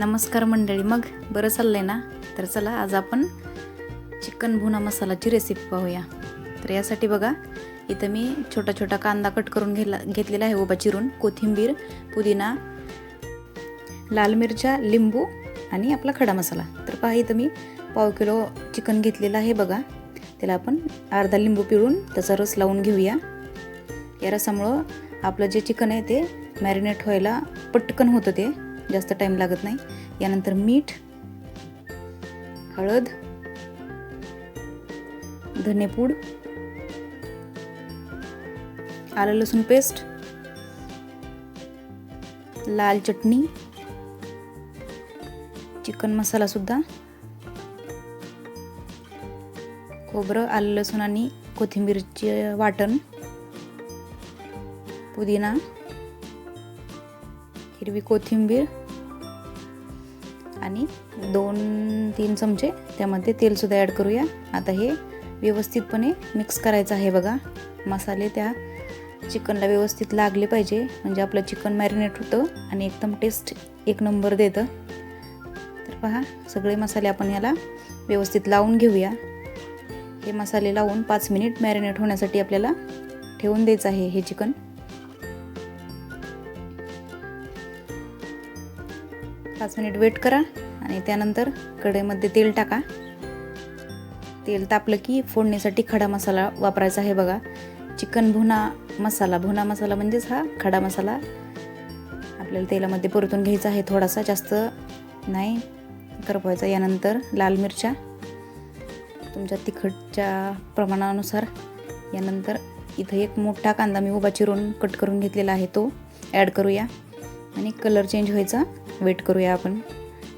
नमस्कार मंडळी. मग बरं चाललं आहे ना? तर चला आज आपण चिकन भुना मसालाची रेसिपी पाहूया. तर यासाठी बघा इथं मी छोटा छोटा कांदा कट करून घेला घेतलेला आहे उभा चिरून. कोथिंबीर पुदिना लाल मिरच्या लिंबू आणि आपला खडा मसाला. तर पहा इथं मी पाव किलो चिकन घेतलेलं आहे बघा. त्याला आपण अर्धा लिंबू पिळून त्याचा रस लावून घेऊया. या रसामुळं आपलं जे चिकन आहे ते मॅरिनेट व्हायला पटकन होतं ते. जास्त टाईम लागत नाही. यानंतर मीठ हळद धनेपूड आलं लसूण पेस्ट लाल चटणी चिकन मसाला सुद्धा खोबरं आलं लसूण आणि कोथिंबीरचे वाटण पुदिना हिरवी कोथिंबीर आणि दोन तीन चमचे त्यामध्ये तेलसुद्धा ॲड करूया. आता हे व्यवस्थितपणे मिक्स करायचं आहे बघा. मसाले त्या चिकनला व्यवस्थित लागले पाहिजे. म्हणजे आपलं चिकन मॅरिनेट होतं आणि एकदम टेस्ट एक नंबर देतं. तर पहा सगळे मसाले आपण याला व्यवस्थित लावून घेऊया. हे मसाले लावून पाच मिनिट मॅरिनेट होण्यासाठी आपल्याला ठेवून द्यायचं आहे हे चिकन पाच मिनिट वेट करा आणि त्यानंतर कढईमध्ये तेल टाका. तेल तापलं की फोडणीसाठी खडा मसाला वापरायचा आहे बघा. चिकन भुना मसाला भुना मसाला म्हणजेच हा खडा मसाला आपल्याला तेलामध्ये परतून घ्यायचा आहे थोडासा जास्त नाही करपवायचा. यानंतर लाल मिरच्या तुमच्या तिखटच्या प्रमाणानुसार. यानंतर इथं एक मोठा कांदा मी उभा चिरून कट करून घेतलेला आहे तो. ॲड करूया. आणि कलर चेंज व्हायचा. वेट करूया आपण.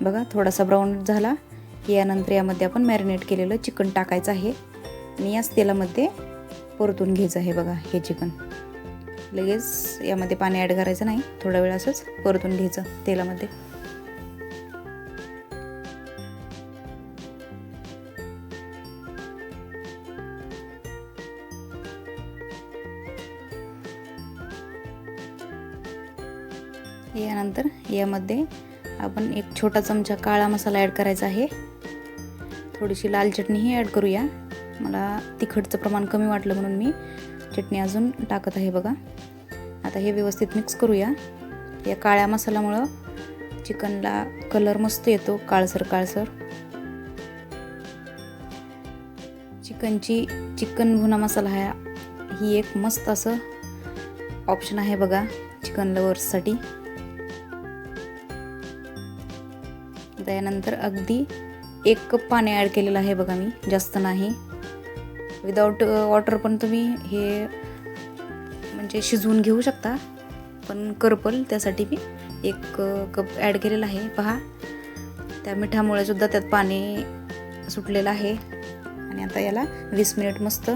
बघा थोडासा ब्राऊन झाला. की यानंतर यामध्ये आपण मॅरिनेट केलेलं चिकन टाकायचं आहे. आणि याच तेलामध्ये परतून घ्यायचं आहे बघा हे चिकन. लगेच यामध्ये पाणी ॲड करायचं नाही. थोडा वेळ असंच परतून घ्यायचं तेलामध्ये. यानंतर यामध्ये आपण एक छोटा चमचा काळा मसाला ॲड करायचा आहे. थोडीशी लाल चटणीही ॲड करूया. मला तिखटचं प्रमाण कमी वाटलं म्हणून मी चटणी अजून टाकत आहे बघा. आता हे व्यवस्थित मिक्स करूया. या काळ्या मसाल्यामुळं चिकनला कलर मस्त येतो काळसर काळसर. चिकनची चिकन भुना मसाला हा ही एक मस्त असं ऑप्शन आहे बघा चिकन लवर्ससाठी त्यानंतर अगदी एक कप पाणी ॲड केलेलं आहे बघा मी जास्त नाही. विदाऊट वॉटर पण तुम्ही हे म्हणजे शिजवून घेऊ शकता. पण करपल त्यासाठी मी एक कप ॲड केलेला आहे. पहा त्या मिठामुळे सुद्धा त्यात पाणी सुटलेलं आहे. आणि आता याला वीस मिनिट मस्त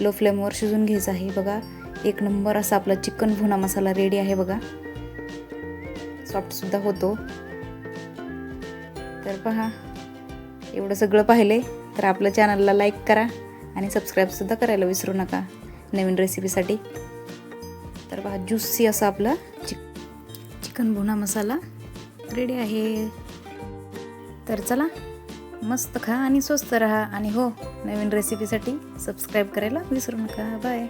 लो फ्लेमवर शिजून घ्यायचं आहे. बघा एक नंबर असा आपला चिकन भुना मसाला रेडी आहे बघा. सॉफ्टसुद्धा होतो. तर पहा एवढं सगळं पाहिले तर आपलं चॅनलला लाईक करा आणि सबस्क्राईबसुद्धा करायला विसरू नका नवीन रेसिपीसाठी तर पहा ज्युसी असं आपलं चिक चिकन भुना मसाला रेडी आहे. तर चला मस्त खा आणि स्वस्त रहा. आणि हो नवीन रेसिपीसाठी सबस्क्राईब करायला विसरू नका. बाय